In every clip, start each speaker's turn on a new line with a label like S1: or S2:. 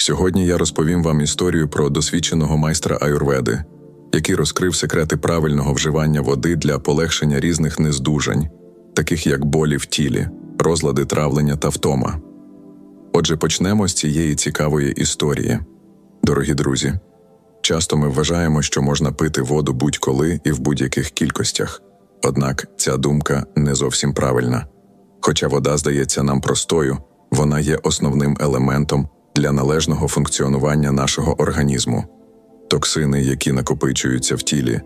S1: Сьогодні я розповім вам історію про досвідченого майстра аюрведи, який розкрив секрети правильного вживання води для полегшення різних нездужань, таких як болі в тілі, розлади травлення та втома. Отже, почнемо з цієї цікавої історії. Дорогі друзі, часто ми вважаємо, що можна пити воду будь-коли і в будь-яких кількостях. Однак ця думка не зовсім правильна. Хоча вода здається нам простою, вона є основним елементом для належного функціонування нашого організму. Токсини, які накопичуються в тілі,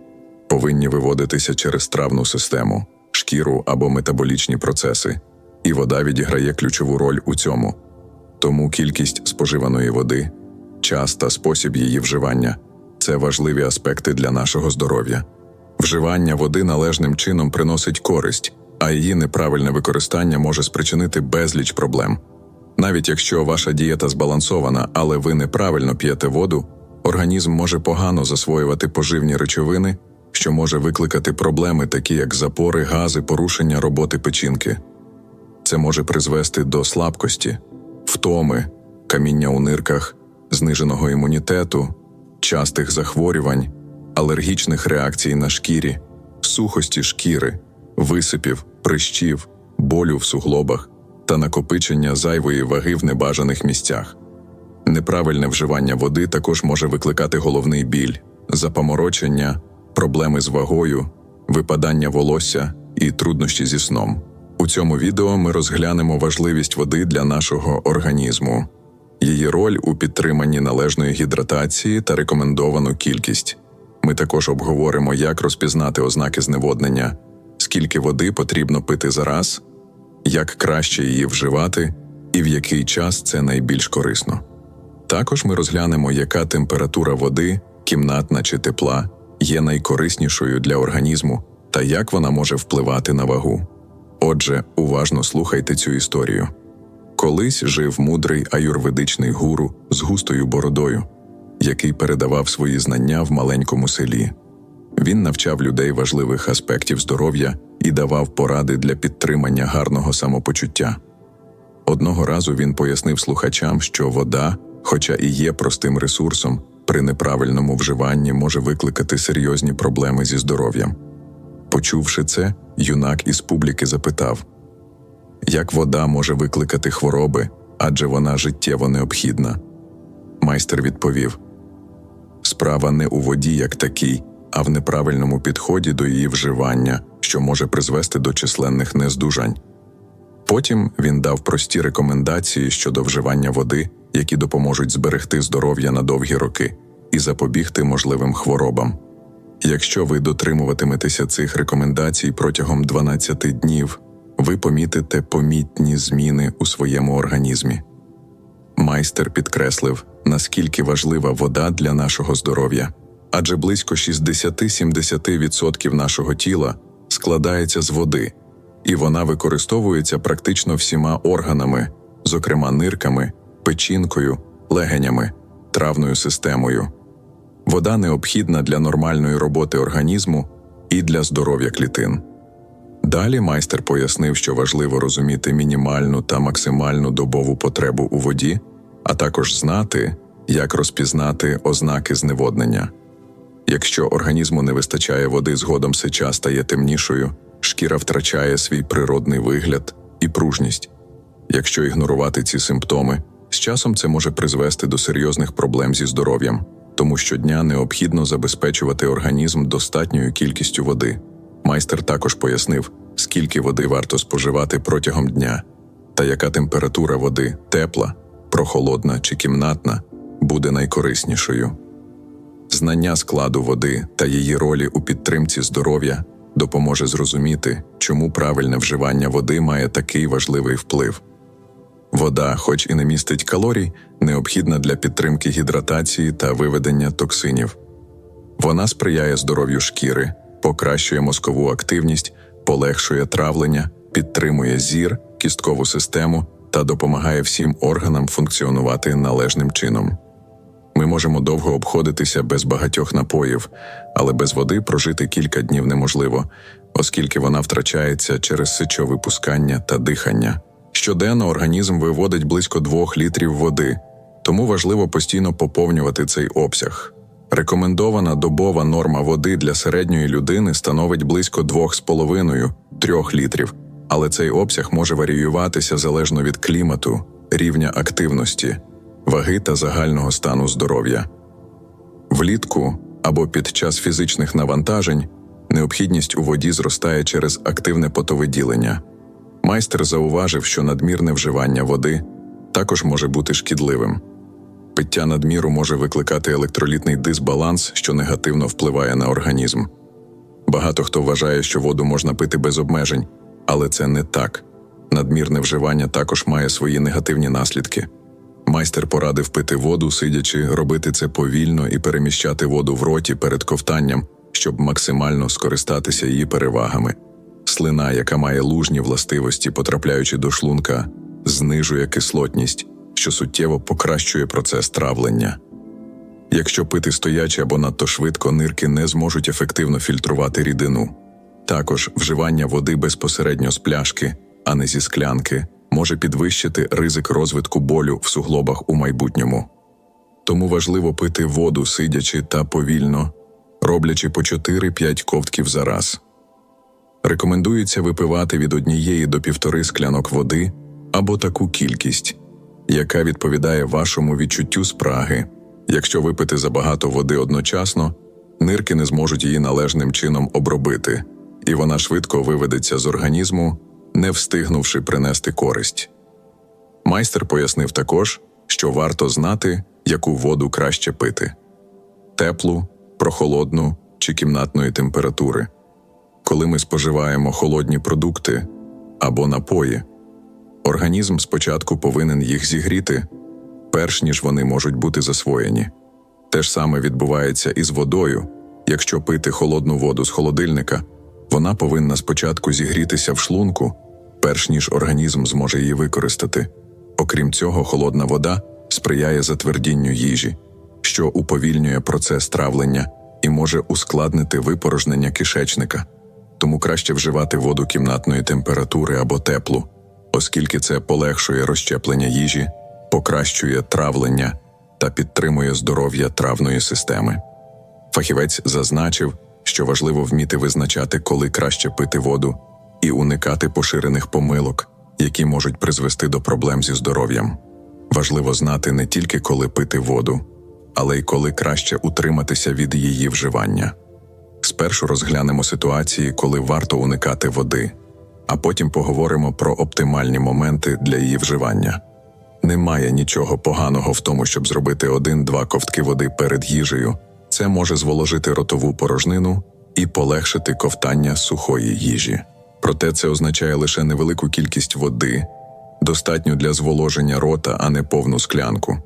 S1: повинні виводитися через травну систему, шкіру або метаболічні процеси, і вода відіграє ключову роль у цьому. Тому кількість споживаної води, час та спосіб її вживання це важливі аспекти для нашого здоров'я. Вживання води належним чином приносить користь, а її неправильне використання може спричинити безліч проблем. Навіть якщо ваша дієта збалансована, але ви неправильно п'єте воду, організм може погано засвоювати поживні речовини, що може викликати проблеми, такі як запори, гази, порушення роботи печінки. Це може призвести до слабкості, втоми, каміння у нирках, зниженого імунітету, частих захворювань, алергічних реакцій на шкірі, сухості шкіри, висипів, прищів, болю в суглобах та накопичення зайвої ваги в небажаних місцях. Неправильне вживання води також може викликати головний біль, запаморочення, проблеми з вагою, випадання волосся і труднощі зі сном. У цьому відео ми розглянемо важливість води для нашого організму, її роль у підтриманні належної гідратації та рекомендовану кількість. Ми також обговоримо, як розпізнати ознаки зневоднення, скільки води потрібно пити за раз, як краще її вживати і в який час це найбільш корисно. Також ми розглянемо, яка температура води, кімнатна чи тепла, є найкориснішою для організму та як вона може впливати на вагу. Отже, уважно слухайте цю історію. Колись жив мудрий аюрведичний гуру з густою бородою, який передавав свої знання в маленькому селі. Він навчав людей важливих аспектів здоров'я і давав поради для підтримання гарного самопочуття. Одного разу він пояснив слухачам, що вода, хоча і є простим ресурсом, при неправильному вживанні може викликати серйозні проблеми зі здоров'ям. Почувши це, юнак із публіки запитав як вода може викликати хвороби, адже вона життєво необхідна. Майстер відповів справа не у воді як такій, а в неправильному підході до її вживання, що може призвести до численних нездужань. Потім він дав прості рекомендації щодо вживання води, які допоможуть зберегти здоров'я на довгі роки і запобігти можливим хворобам. Якщо ви дотримуватиметеся цих рекомендацій протягом 12 днів, ви помітите помітні зміни у своєму організмі. Майстер підкреслив, наскільки важлива вода для нашого здоров'я, адже близько 60-70% нашого тіла складається з води, і вона використовується практично всіма органами, зокрема нирками, печінкою, легенями, травною системою. Вода необхідна для нормальної роботи організму і для здоров'я клітин. Далі майстер пояснив, що важливо розуміти мінімальну та максимальну добову потребу у воді, а також знати, як розпізнати ознаки зневоднення. Якщо організму не вистачає води, згодом сеча стає темнішою, шкіра втрачає свій природний вигляд і пружність. Якщо ігнорувати ці симптоми, з часом це може призвести до серйозних проблем зі здоров'ям, тому щодня необхідно забезпечувати організм достатньою кількістю води. Майстер також пояснив, скільки води варто споживати протягом дня, та яка температура води тепла, прохолодна чи кімнатна, буде найкориснішою. Знання складу води та її ролі у підтримці здоров'я допоможе зрозуміти, чому правильне вживання води має такий важливий вплив. Вода, хоч і не містить калорій, необхідна для підтримки гідратації та виведення токсинів. Вона сприяє здоров'ю шкіри, покращує мозкову активність, полегшує травлення, підтримує зір, кісткову систему та допомагає всім органам функціонувати належним чином. Ми можемо довго обходитися без багатьох напоїв, але без води прожити кілька днів неможливо, оскільки вона втрачається через сечовипускання та дихання. Щоденно організм виводить близько 2 літрів води, тому важливо постійно поповнювати цей обсяг. Рекомендована добова норма води для середньої людини становить близько 2,5-3 літрів, але цей обсяг може варіюватися залежно від клімату, рівня активності, ваги та загального стану здоров'я. Влітку або під час фізичних навантажень необхідність у воді зростає через активне потовиділення. Майстер зауважив, що надмірне вживання води також може бути шкідливим. Пиття надміру може викликати електролітний дисбаланс, що негативно впливає на організм. Багато хто вважає, що воду можна пити без обмежень, але це не так. Надмірне вживання також має свої негативні наслідки. Майстер порадив пити воду, сидячи, робити це повільно і переміщати воду в роті перед ковтанням, щоб максимально скористатися її перевагами. Слина, яка має лужні властивості, потрапляючи до шлунка, знижує кислотність, що суттєво покращує процес травлення. Якщо пити стоячи або надто швидко, нирки не зможуть ефективно фільтрувати рідину. Також вживання води безпосередньо з пляшки, а не зі склянки, може підвищити ризик розвитку болю в суглобах у майбутньому. Тому важливо пити воду сидячи та повільно, роблячи по 4-5 ковтків за раз. Рекомендується випивати від однієї до півтори склянок води або таку кількість, яка відповідає вашому відчуттю спраги. Якщо випити забагато води одночасно, нирки не зможуть її належним чином обробити, і вона швидко виведеться з організму, не встигнувши принести користь. Майстер пояснив також, що варто знати, яку воду краще пити теплу, прохолодну чи кімнатної температури. Коли ми споживаємо холодні продукти або напої, організм спочатку повинен їх зігріти, перш ніж вони можуть бути засвоєні. Те ж саме відбувається і з водою. Якщо пити холодну воду з холодильника, вона повинна спочатку зігрітися в шлунку, перш ніж організм зможе її використати. Окрім цього, холодна вода сприяє затвердінню їжі, що уповільнює процес травлення і може ускладнити випорожнення кишечника. Тому краще вживати воду кімнатної температури або теплу, оскільки це полегшує розщеплення їжі, покращує травлення та підтримує здоров'я травної системи. Фахівець зазначив, що важливо вміти визначати, коли краще пити воду, і уникати поширених помилок, які можуть призвести до проблем зі здоров'ям. Важливо знати не тільки коли пити воду, але й коли краще утриматися від її вживання. Спершу розглянемо ситуації, коли варто уникати води, а потім поговоримо про оптимальні моменти для її вживання. Немає нічого поганого в тому, щоб зробити один-два ковтки води перед їжею. Це може зволожити ротову порожнину і полегшити ковтання сухої їжі. Проте це означає лише невелику кількість води, достатньо для зволоження рота, а не повну склянку.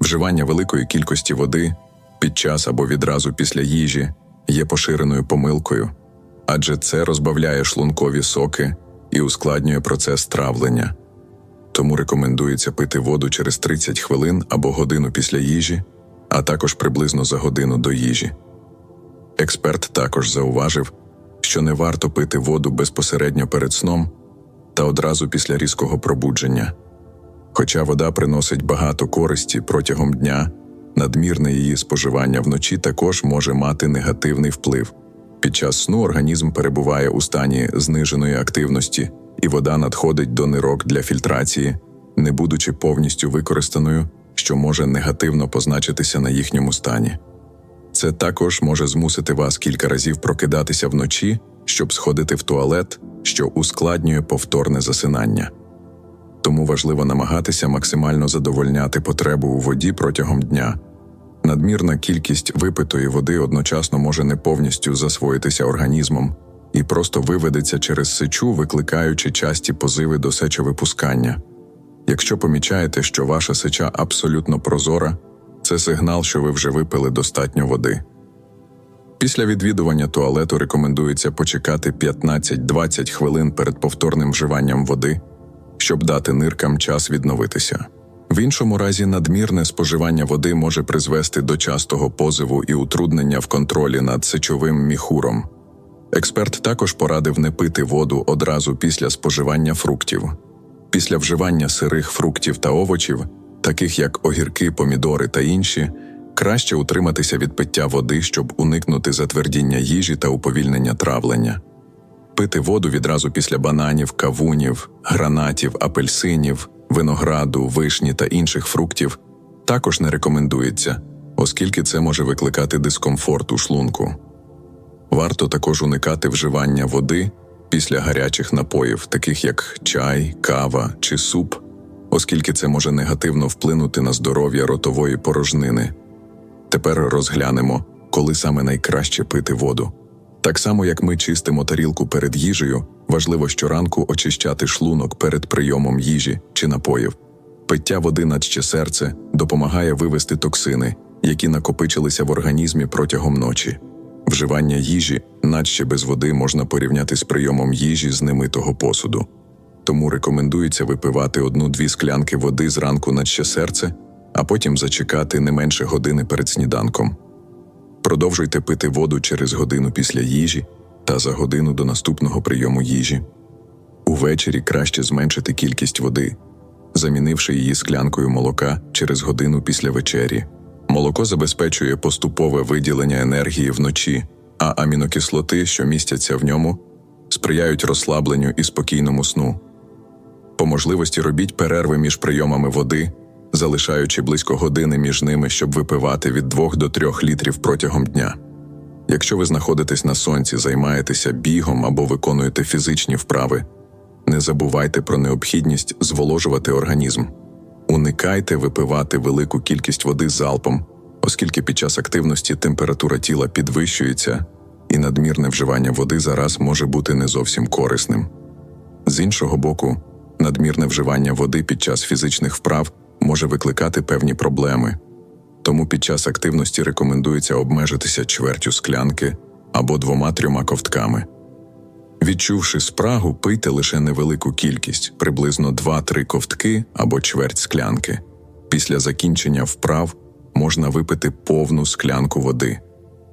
S1: Вживання великої кількості води під час або відразу після їжі є поширеною помилкою, адже це розбавляє шлункові соки і ускладнює процес травлення. Тому рекомендується пити воду через 30 хвилин або годину після їжі, а також приблизно за годину до їжі. Експерт також зауважив, що не варто пити воду безпосередньо перед сном та одразу після різкого пробудження. Хоча вода приносить багато користі протягом дня, надмірне її споживання вночі також може мати негативний вплив. Під час сну організм перебуває у стані зниженої активності, і вода надходить до нирок для фільтрації, не будучи повністю використаною, що може негативно позначитися на їхньому стані. Це також може змусити вас кілька разів прокидатися вночі, щоб сходити в туалет, що ускладнює повторне засинання. Тому важливо намагатися максимально задовольняти потребу у воді протягом дня. Надмірна кількість випитої води одночасно може не повністю засвоїтися організмом і просто виведеться через сечу, викликаючи часті позиви до сечовипускання. Якщо помічаєте, що ваша сеча абсолютно прозора, це сигнал, що ви вже випили достатньо води. Після відвідування туалету рекомендується почекати 15-20 хвилин перед повторним вживанням води, щоб дати ниркам час відновитися. В іншому разі надмірне споживання води може призвести до частого позиву і утруднення в контролі над сечовим міхуром. Експерт також порадив не пити воду одразу після споживання фруктів. Після вживання сирих фруктів та овочів таких як огірки, помідори та інші, краще утриматися від пиття води, щоб уникнути затвердіння їжі та уповільнення травлення. Пити воду відразу після бананів, кавунів, гранатів, апельсинів, винограду, вишні та інших фруктів також не рекомендується, оскільки це може викликати дискомфорт у шлунку. Варто також уникати вживання води після гарячих напоїв, таких як чай, кава чи суп, оскільки це може негативно вплинути на здоров'я ротової порожнини. Тепер розглянемо, коли саме найкраще пити воду. Так само, як ми чистимо тарілку перед їжею, важливо щоранку очищати шлунок перед прийомом їжі чи напоїв. Пиття води наче серце допомагає вивести токсини, які накопичилися в організмі протягом ночі. Вживання їжі, наче без води, можна порівняти з прийомом їжі з немитого посуду. Тому рекомендується випивати одну-дві склянки води зранку наче серце, а потім зачекати не менше години перед сніданком. Продовжуйте пити воду через годину після їжі та за годину до наступного прийому їжі. Увечері краще зменшити кількість води, замінивши її склянкою молока через годину після вечері. Молоко забезпечує поступове виділення енергії вночі, а амінокислоти, що містяться в ньому, сприяють розслабленню і спокійному сну. По можливості робіть перерви між прийомами води, залишаючи близько години між ними, щоб випивати від 2 до 3 літрів протягом дня. Якщо ви знаходитесь на сонці, займаєтеся бігом або виконуєте фізичні вправи, не забувайте про необхідність зволожувати організм. Уникайте випивати велику кількість води залпом, оскільки під час активності температура тіла підвищується, і надмірне вживання води зараз може бути не зовсім корисним. З іншого боку, надмірне вживання води під час фізичних вправ може викликати певні проблеми, тому під час активності рекомендується обмежитися чвертю склянки або двома-трьома ковтками. Відчувши спрагу, пийте лише невелику кількість, приблизно 2-3 ковтки або чверть склянки. Після закінчення вправ можна випити повну склянку води.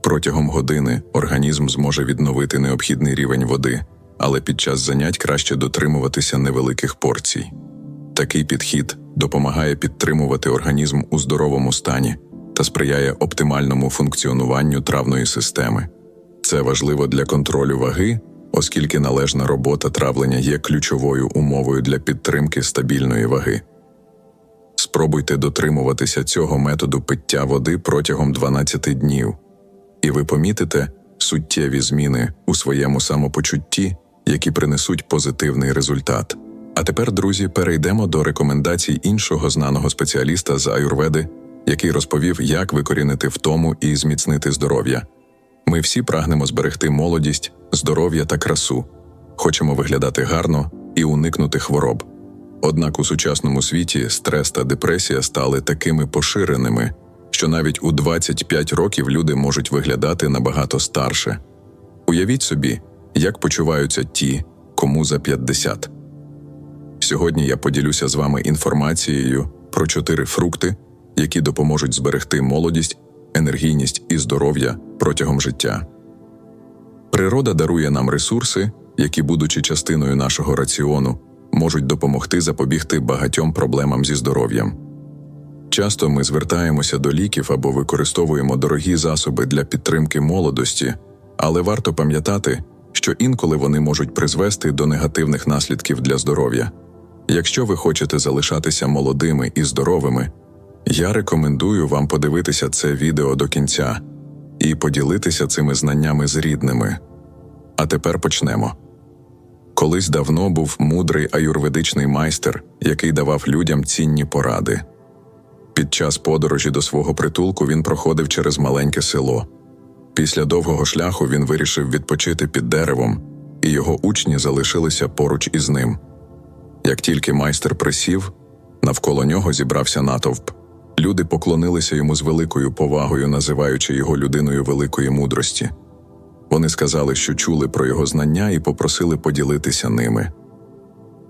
S1: Протягом години організм зможе відновити необхідний рівень води, але під час занять краще дотримуватися невеликих порцій. Такий підхід допомагає підтримувати організм у здоровому стані та сприяє оптимальному функціонуванню травної системи. Це важливо для контролю ваги, оскільки належна робота травлення є ключовою умовою для підтримки стабільної ваги. Спробуйте дотримуватися цього методу пиття води протягом 12 днів, і ви помітите суттєві зміни у своєму самопочутті, які принесуть позитивний результат. А тепер, друзі, перейдемо до рекомендацій іншого знаного спеціаліста з аюрведи, який розповів, як викорінити втому і зміцнити здоров'я. Ми всі прагнемо зберегти молодість, здоров'я та красу, хочемо виглядати гарно і уникнути хвороб. Однак у сучасному світі стрес та депресія стали такими поширеними, що навіть у 25 років люди можуть виглядати набагато старше. Уявіть собі, як почуваються ті, кому за 50. Сьогодні я поділюся з вами інформацією про чотири фрукти, які допоможуть зберегти молодість, енергійність і здоров'я протягом життя. Природа дарує нам ресурси, які, будучи частиною нашого раціону, можуть допомогти запобігти багатьом проблемам зі здоров'ям. Часто ми звертаємося до ліків або використовуємо дорогі засоби для підтримки молодості, але варто пам'ятати, що інколи вони можуть призвести до негативних наслідків для здоров'я. Якщо ви хочете залишатися молодими і здоровими, я рекомендую вам подивитися це відео до кінця і поділитися цими знаннями з рідними. А тепер почнемо. Колись давно був мудрий аюрведичний майстер, який давав людям цінні поради. Під час подорожі до свого притулку він проходив через маленьке село. Після довгого шляху він вирішив відпочити під деревом, і його учні залишилися поруч із ним. Як тільки майстер присів, навколо нього зібрався натовп. Люди поклонилися йому з великою повагою, називаючи його людиною великої мудрості. Вони сказали, що чули про його знання і попросили поділитися ними.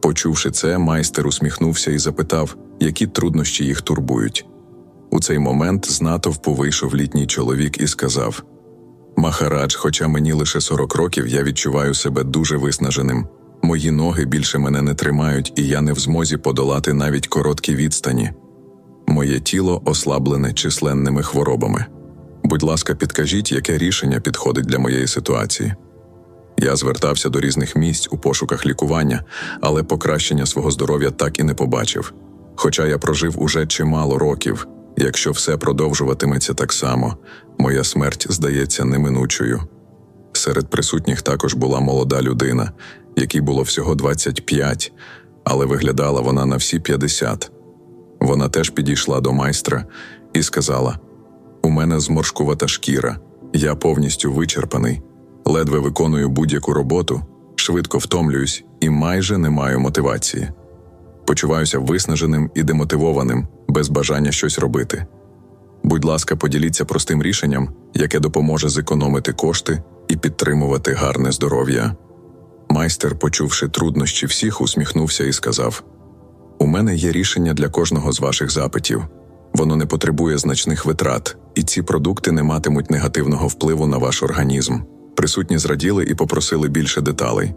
S1: Почувши це, майстер усміхнувся і запитав, які труднощі їх турбують. У цей момент з натовпу вийшов літній чоловік і сказав: Махарадж, хоча мені лише 40 років, я відчуваю себе дуже виснаженим. Мої ноги більше мене не тримають, і я не в змозі подолати навіть короткі відстані. Моє тіло ослаблене численними хворобами. Будь ласка, підкажіть, яке рішення підходить для моєї ситуації. Я звертався до різних місць у пошуках лікування, але покращення свого здоров'я так і не побачив. Хоча я прожив уже чимало років, якщо все продовжуватиметься так само, моя смерть здається неминучою. Серед присутніх також була молода людина, якій було всього 25, але виглядала вона на всі 50. Вона теж підійшла до майстра і сказала: У мене зморшкувата шкіра, я повністю вичерпаний, ледве виконую будь-яку роботу, швидко втомлююсь і майже не маю мотивації. Почуваюся виснаженим і демотивованим, без бажання щось робити. Будь ласка, поділіться простим рішенням, яке допоможе зекономити кошти і підтримувати гарне здоров'я. Майстер, почувши труднощі всіх, усміхнувся і сказав: У мене є рішення для кожного з ваших запитів. Воно не потребує значних витрат, і ці продукти не матимуть негативного впливу на ваш організм. Присутні зраділи і попросили більше деталей.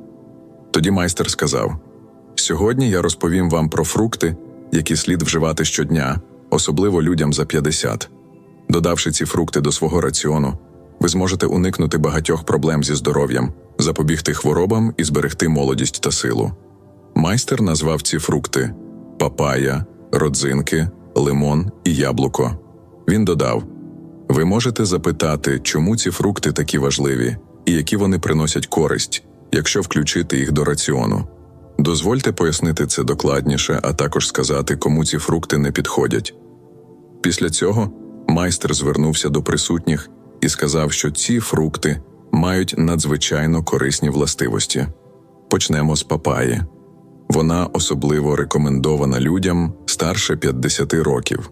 S1: Тоді майстер сказав: Сьогодні я розповім вам про фрукти, які слід вживати щодня, особливо людям за 50. Додавши ці фрукти до свого раціону, ви зможете уникнути багатьох проблем зі здоров'ям, запобігти хворобам і зберегти молодість та силу. Майстер назвав ці фрукти папая, родзинки, лимон і яблуко. Він додав: Ви можете запитати, чому ці фрукти такі важливі і які вони приносять користь, якщо включити їх до раціону. Дозвольте пояснити це докладніше, а також сказати, кому ці фрукти не підходять. Після цього майстер звернувся до присутніх і сказав, що ці фрукти мають надзвичайно корисні властивості. Почнемо з папаї. Вона особливо рекомендована людям старше 50 років.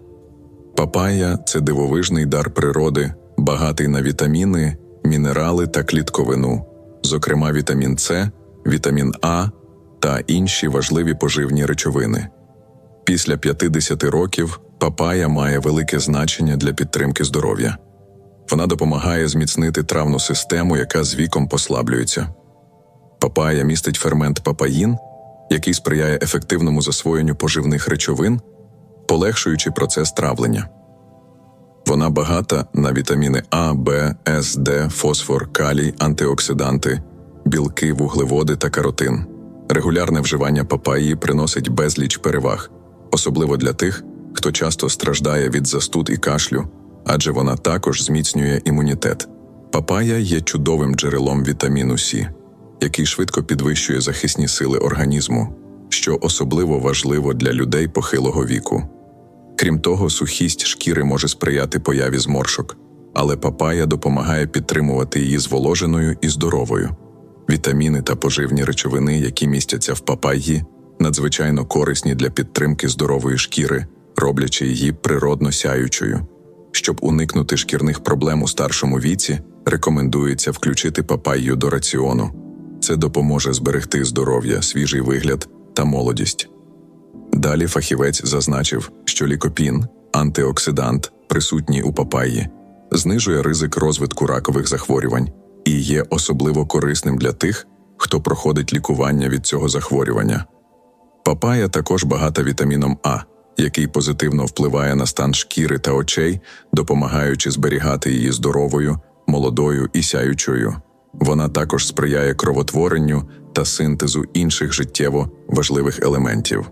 S1: Папая це дивовижний дар природи, багатий на вітаміни, мінерали та клітковину, зокрема вітамін С, вітамін А та інші важливі поживні речовини. Після 50 років папая має велике значення для підтримки здоров'я. Вона допомагає зміцнити травну систему, яка з віком послаблюється. Папая містить фермент папаїн, який сприяє ефективному засвоєнню поживних речовин, полегшуючи процес травлення. Вона багата на вітаміни А, Б, С, Д, фосфор, калій, антиоксиданти, білки, вуглеводи та каротин. Регулярне вживання папаї приносить безліч переваг, особливо для тих, хто часто страждає від застуд і кашлю, адже вона також зміцнює імунітет. Папая є чудовим джерелом вітаміну С, який швидко підвищує захисні сили організму, що особливо важливо для людей похилого віку. Крім того, сухість шкіри може сприяти появі зморшок, але папая допомагає підтримувати її зволоженою і здоровою. Вітаміни та поживні речовини, які містяться в папайї, надзвичайно корисні для підтримки здорової шкіри, роблячи її природно сяючою. Щоб уникнути шкірних проблем у старшому віці, рекомендується включити папайю до раціону. Це допоможе зберегти здоров'я, свіжий вигляд та молодість. Далі фахівець зазначив, що лікопін, антиоксидант, присутній у папайї, знижує ризик розвитку ракових захворювань і є особливо корисним для тих, хто проходить лікування від цього захворювання. Папая також багата вітаміном А, який позитивно впливає на стан шкіри та очей, допомагаючи зберігати її здоровою, молодою і сяючою. Вона також сприяє кровотворенню та синтезу інших життєво важливих елементів.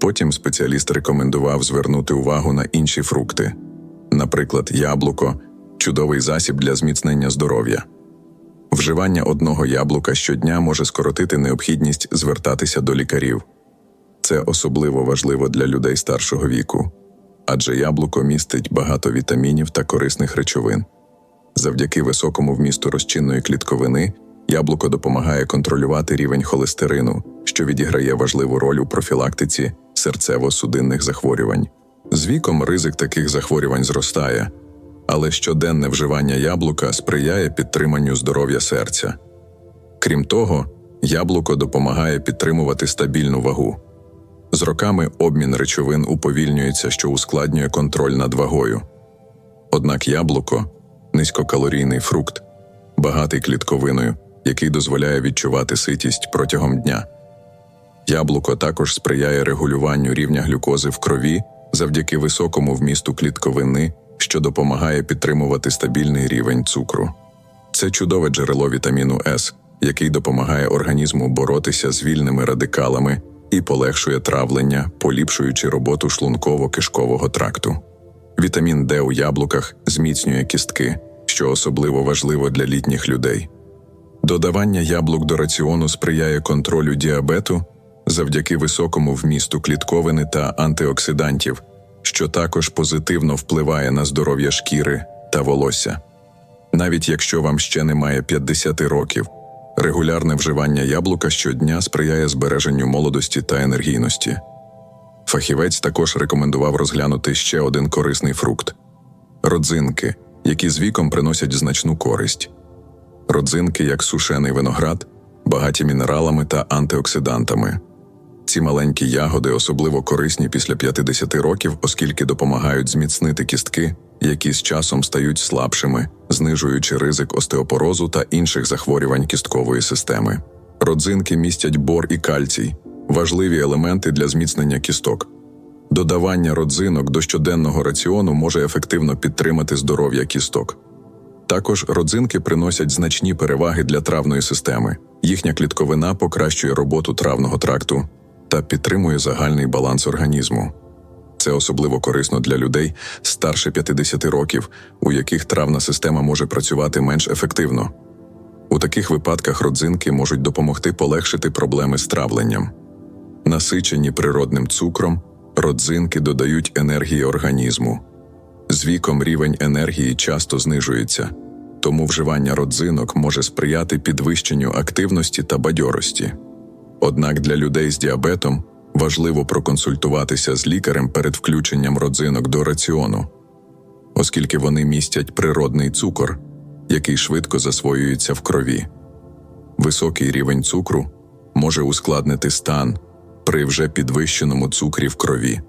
S1: Потім спеціаліст рекомендував звернути увагу на інші фрукти, наприклад, яблуко чудовий засіб для зміцнення здоров'я. Вживання одного яблука щодня може скоротити необхідність звертатися до лікарів. Це особливо важливо для людей старшого віку, адже яблуко містить багато вітамінів та корисних речовин. Завдяки високому вмісту розчинної клітковини яблуко допомагає контролювати рівень холестерину, що відіграє важливу роль у профілактиці серцево-судинних захворювань. З віком ризик таких захворювань зростає, але щоденне вживання яблука сприяє підтриманню здоров'я серця. Крім того, яблуко допомагає підтримувати стабільну вагу. З роками обмін речовин уповільнюється, що ускладнює контроль над вагою. Однак яблуко низькокалорійний фрукт, багатий клітковиною, який дозволяє відчувати ситість протягом дня. Яблуко також сприяє регулюванню рівня глюкози в крові, завдяки високому вмісту клітковини, що допомагає підтримувати стабільний рівень цукру. Це чудове джерело вітаміну С, який допомагає організму боротися з вільними радикалами і полегшує травлення, поліпшуючи роботу шлунково-кишкового тракту. Вітамін Д у яблуках зміцнює кістки, що особливо важливо для літніх людей. Додавання яблук до раціону сприяє контролю діабету завдяки високому вмісту клітковини та антиоксидантів, що також позитивно впливає на здоров'я шкіри та волосся. Навіть якщо вам ще немає 50 років, регулярне вживання яблука щодня сприяє збереженню молодості та енергійності. Фахівець також рекомендував розглянути ще один корисний фрукт родзинки, які з віком приносять значну користь. Родзинки, як сушений виноград, багаті мінералами та антиоксидантами. Ці маленькі ягоди особливо корисні після 50 років, оскільки допомагають зміцнити кістки, які з часом стають слабшими, знижуючи ризик остеопорозу та інших захворювань кісткової системи. Родзинки містять бор і кальцій, важливі елементи для зміцнення кісток. Додавання родзинок до щоденного раціону може ефективно підтримати здоров'я кісток. Також родзинки приносять значні переваги для травної системи. Їхня клітковина покращує роботу травного тракту та підтримує загальний баланс організму. Це особливо корисно для людей старше 50 років, у яких травна система може працювати менш ефективно. У таких випадках родзинки можуть допомогти полегшити проблеми з травленням. Насичені природним цукром, родзинки додають енергії організму. З віком рівень енергії часто знижується, тому вживання родзинок може сприяти підвищенню активності та бадьорості. Однак для людей з діабетом важливо проконсультуватися з лікарем перед включенням родзинок до раціону, оскільки вони містять природний цукор, який швидко засвоюється в крові. Високий рівень цукру може ускладнити стан при вже підвищеному цукрі в крові.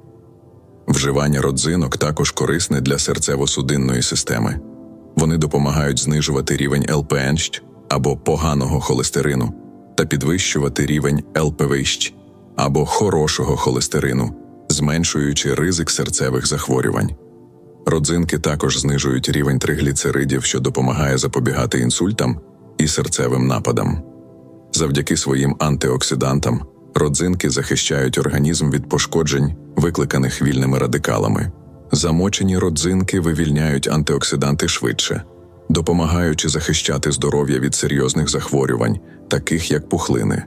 S1: Вживання родзинок також корисне для серцево-судинної системи. Вони допомагають знижувати рівень ЛПН або поганого холестерину та підвищувати рівень ЛПВ або хорошого холестерину, зменшуючи ризик серцевих захворювань. Родзинки також знижують рівень тригліцеридів, що допомагає запобігати інсультам і серцевим нападам. Завдяки своїм антиоксидантам родзинки захищають організм від пошкоджень, викликаних вільними радикалами. Замочені родзинки вивільняють антиоксиданти швидше, допомагаючи захищати здоров'я від серйозних захворювань, таких як пухлини.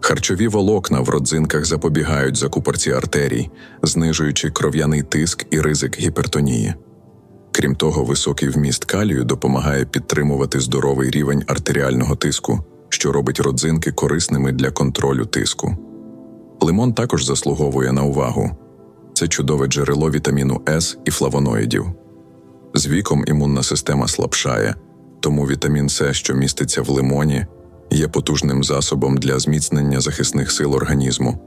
S1: Харчові волокна в родзинках запобігають закупорці артерій, знижуючи кров'яний тиск і ризик гіпертонії. Крім того, високий вміст калію допомагає підтримувати здоровий рівень артеріального тиску, що робить родзинки корисними для контролю тиску. Лимон також заслуговує на увагу це чудове джерело вітаміну С і флавоноїдів. З віком імунна система слабшає, тому вітамін С, що міститься в лимоні, є потужним засобом для зміцнення захисних сил організму.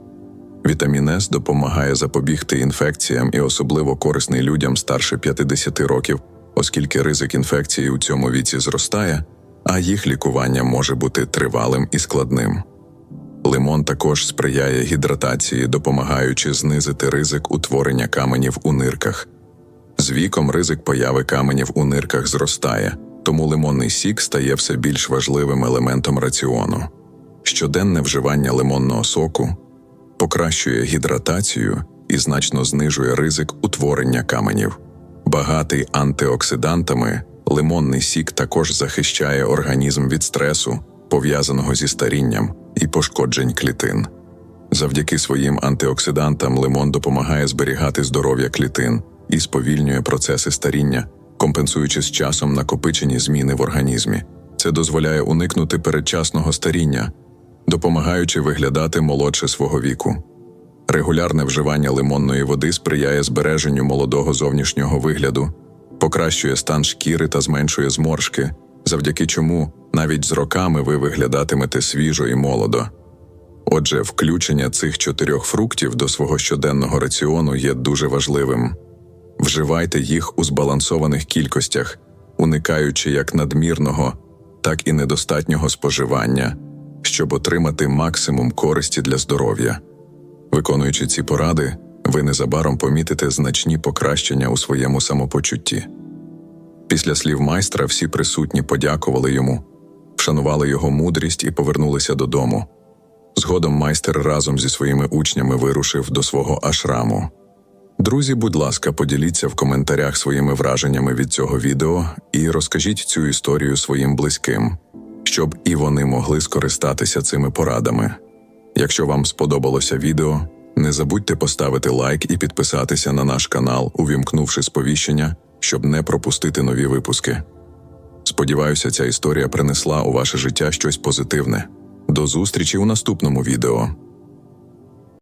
S1: Вітамін С допомагає запобігти інфекціям і особливо корисний людям старше 50 років, оскільки ризик інфекції у цьому віці зростає, а їх лікування може бути тривалим і складним. Лимон також сприяє гідратації, допомагаючи знизити ризик утворення каменів у нирках. З віком ризик появи каменів у нирках зростає, тому лимонний сік стає все більш важливим елементом раціону. Щоденне вживання лимонного соку покращує гідратацію і значно знижує ризик утворення каменів. Багатий антиоксидантами, лимонний сік також захищає організм від стресу, пов'язаного зі старінням і пошкоджень клітин. Завдяки своїм антиоксидантам лимон допомагає зберігати здоров'я клітин і сповільнює процеси старіння, компенсуючи з часом накопичені зміни в організмі. Це дозволяє уникнути передчасного старіння, допомагаючи виглядати молодше свого віку. Регулярне вживання лимонної води сприяє збереженню молодого зовнішнього вигляду, покращує стан шкіри та зменшує зморшки, завдяки чому навіть з роками ви виглядатимете свіжо і молодо. Отже, включення цих чотирьох фруктів до свого щоденного раціону є дуже важливим. Вживайте їх у збалансованих кількостях, уникаючи як надмірного, так і недостатнього споживання, щоб отримати максимум користі для здоров'я. Виконуючи ці поради, ви незабаром помітите значні покращення у своєму самопочутті. Після слів майстра всі присутні подякували йому, вшанували його мудрість і повернулися додому. Згодом майстер разом зі своїми учнями вирушив до свого ашраму. Друзі, будь ласка, поділіться в коментарях своїми враженнями від цього відео і розкажіть цю історію своїм близьким, щоб і вони могли скористатися цими порадами. Якщо вам сподобалося відео, не забудьте поставити лайк і підписатися на наш канал, увімкнувши сповіщення, щоб не пропустити нові випуски. Сподіваюся, ця історія принесла у ваше життя щось позитивне. До зустрічі у наступному відео.